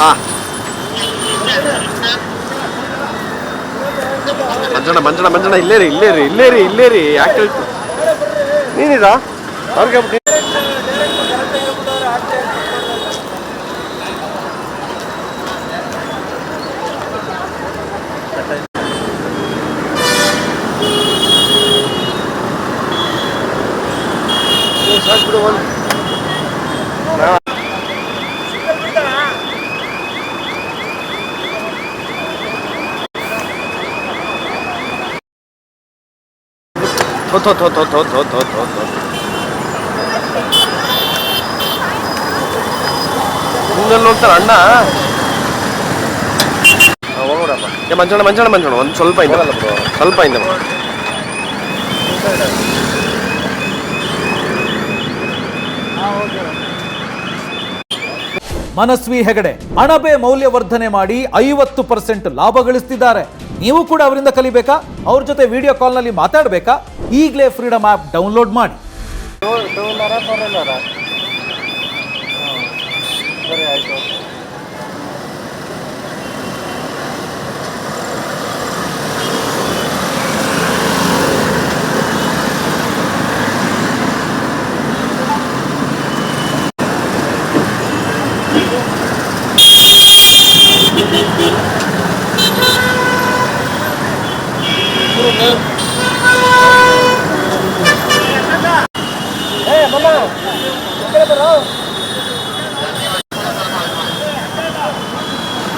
ಹಾ. ಮಂಜಣ್ಣ ಮಂಜಣ್ಣ ಮಂಜಣ್ಣ, ಇಲ್ಲೇ ರೀ ಇಲ್ಲೇ ರೀ ಇಲ್ಲೇ ರೀ ಇಲ್ಲೇ ರೀ ಯಾಕೆ ಹೇಳ್ತಿ ನೀನಿದಾ? ಅವ್ರಿಗೆ ಥೋ ಥೋ ಥೋ ಥೋ ಥೋ ಥೋ ಥೋ ಥೋ ಥೋ ಹಿಂಗಲ್ಲಿ ನೋಡ್ತಾರ ಅಣ್ಣ ಹೋಗೋರಪ್ಪ ಏ ಮಂಜಣ್ಣ ಮಂಜಣ್ಣ ಮಂಜಣ್ಣ ಒಂದು ಸ್ವಲ್ಪ ಇಂದ ಸ್ವಲ್ಪ ಇಂದ ಮನಸ್ವಿ ಹೆಗಡೆ. ಅಣಬೆ ಮೌಲ್ಯವರ್ಧನೆ ಮಾಡಿ ಐವತ್ತು ಪರ್ಸೆಂಟ್ ಲಾಭ ಗಳಿಸ್ತಿದ್ದಾರೆ. ನೀವು ಕೂಡ ಅವರಿಂದ ಕಲಿಬೇಕಾ? ಅವ್ರ ಜೊತೆ ವಿಡಿಯೋ ಕಾಲ್ನಲ್ಲಿ ಮಾತಾಡಬೇಕಾ? ಈಗಲೇ ಫ್ರೀಡಮ್ ಆ್ಯಪ್ ಡೌನ್ಲೋಡ್ ಮಾಡಿ.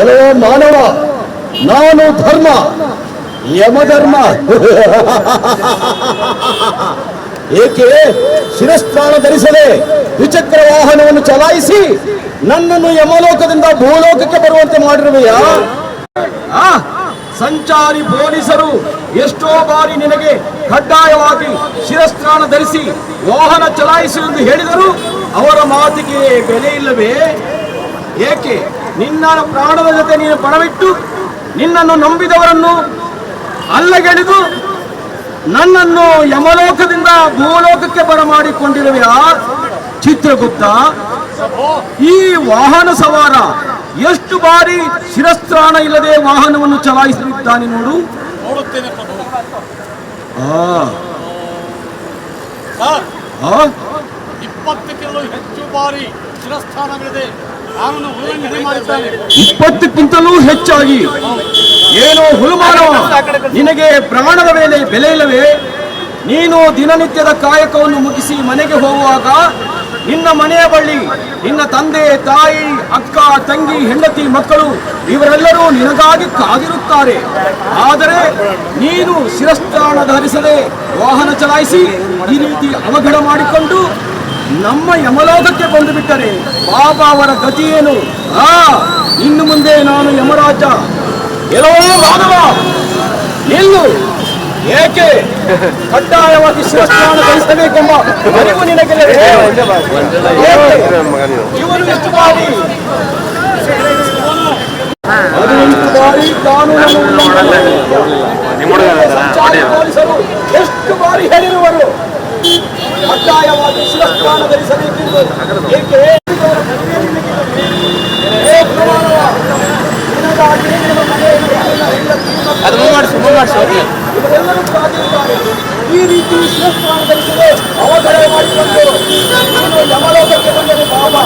ಎಲ್ಲೋ ಮಾನವ, ನಾನು ಧರ್ಮ. ಯಮಧರ್ಮ. ಏಕೆ ಶಿರಸ್ತ್ರಾಣ ಧರಿಸದೆ ದ್ವಿಚಕ್ರ ವಾಹನವನ್ನು ಚಲಾಯಿಸಿ ನನ್ನನ್ನು ಯಮಲೋಕದಿಂದ ಭೂಲೋಕಕ್ಕೆ ಬರುವಂತೆ ಮಾಡಿರುವೆಯಾ? ಸಂಚಾರಿ ಪೊಲೀಸರು ಎಷ್ಟೋ ಬಾರಿ ನಿನಗೆ ಕಡ್ಡಾಯವಾಗಿ ಶಿರಸ್ತ್ರಾಣ ಧರಿಸಿ ವಾಹನ ಚಲಾಯಿಸು ಎಂದು ಹೇಳಿದರು. ಅವರ ಮಾತಿಗೆ ಬೆಲೆ ಇಲ್ಲವೇ? ಏಕೆ? ನಿನ್ನ ಪ್ರಾಣದ ಜೊತೆ ನೀನು ಪಣವಿಟ್ಟು ನಿನ್ನನ್ನು ನಂಬಿದವರನ್ನು ಅಲ್ಲಗೆಳೆದು ನನ್ನನ್ನು ಯಮಲೋಕದಿಂದ ಭೂಲೋಕಕ್ಕೆ ಬರಮಾಡಿಕೊಂಡಿರುವೆಯಾ ಚಿತ್ರಗುಪ್ತ. ಈ ವಾಹನ ಸವಾರ ಎಷ್ಟು ಬಾರಿ ಶಿರಸ್ತ್ರಾಣ ಇಲ್ಲದೆ ವಾಹನವನ್ನು ಚಲಾಯಿಸಲಿದ್ದಾನೆ ನೋಡು. ನೋಡುತ್ತೇನೆ ಪ್ರಭು ಕಿಲೋ ಹೆಚ್ಚು ಬಾರಿ ಶಿರಸ್ಥಾನವಿದೆ ಇಪ್ಪತ್ತಕ್ಕಿಂತಲೂ ಹೆಚ್ಚಾಗಿ ಏನೋ ಹುಳುಮಾನವ ನಿನಗೆ ಪ್ರಾಣದ ಮೇಲೆ ಬೆಲೆ ಇಲ್ಲವೇ? ನೀನು ದಿನನಿತ್ಯದ ಕಾಯಕವನ್ನು ಮುಗಿಸಿ ಮನೆಗೆ ಹೋಗುವಾಗ ನಿನ್ನ ಮನೆಯ ಬಳ್ಳಿ ನಿನ್ನ ತಂದೆ, ತಾಯಿ, ಅಕ್ಕ, ತಂಗಿ, ಹೆಂಡತಿ, ಮಕ್ಕಳು ಇವರೆಲ್ಲರೂ ನಿನಗಾಗಿ ಕಾದಿರುತ್ತಾರೆ. ಆದರೆ ನೀನು ಶಿರಸ್ಥಾನ ಧರಿಸದೆ ವಾಹನ ಚಲಾಯಿಸಿ ಈ ರೀತಿ ಅವಘಡ ಮಾಡಿಕೊಂಡು ನಮ್ಮ ಯಮಲೋಕಕ್ಕೆ ಬಂದು ಬಿಟ್ಟರೆ ಬಾಬಾ ಅವರ ಗತಿ ಏನು? ಆ ಇನ್ನು ಮುಂದೆ ನಾನು ಯಮರಾಜ. ಎಲ್ಲೋ ಮಾನವ ನಿಲ್ಲು. ಏಕೆ? ಕಡ್ಡಾಯವಾಗಿ ಶಿವಸ್ಥಾನ ಧರಿಸಬೇಕೆಂಬ ಅರಿವು ನಿನಗೆ ಇವರು ಎಷ್ಟು ಬಾರಿ ಹದಿನೆಂಟು ಬಾರಿ ಕಾನೂನನ್ನು ಪೊಲೀಸರು ಎಷ್ಟು ಬಾರಿ ಹೇಳಿರುವರು? ಕಡ್ಡಾಯವಾಗಿ ಶಿರಸ್ಥಾನ ಧರಿಸಬೇಕೆಂದು ಏಕೆ ಈ ರೀತಿ ಶಿರಸ್ಥಾನ ಧರಿಸಲು ಅವಘಡ ಮಾಡಿಕೊಂಡು ಯಮಲೋಕಕ್ಕೆ ಬಂದರೆ ಬಾಬಾ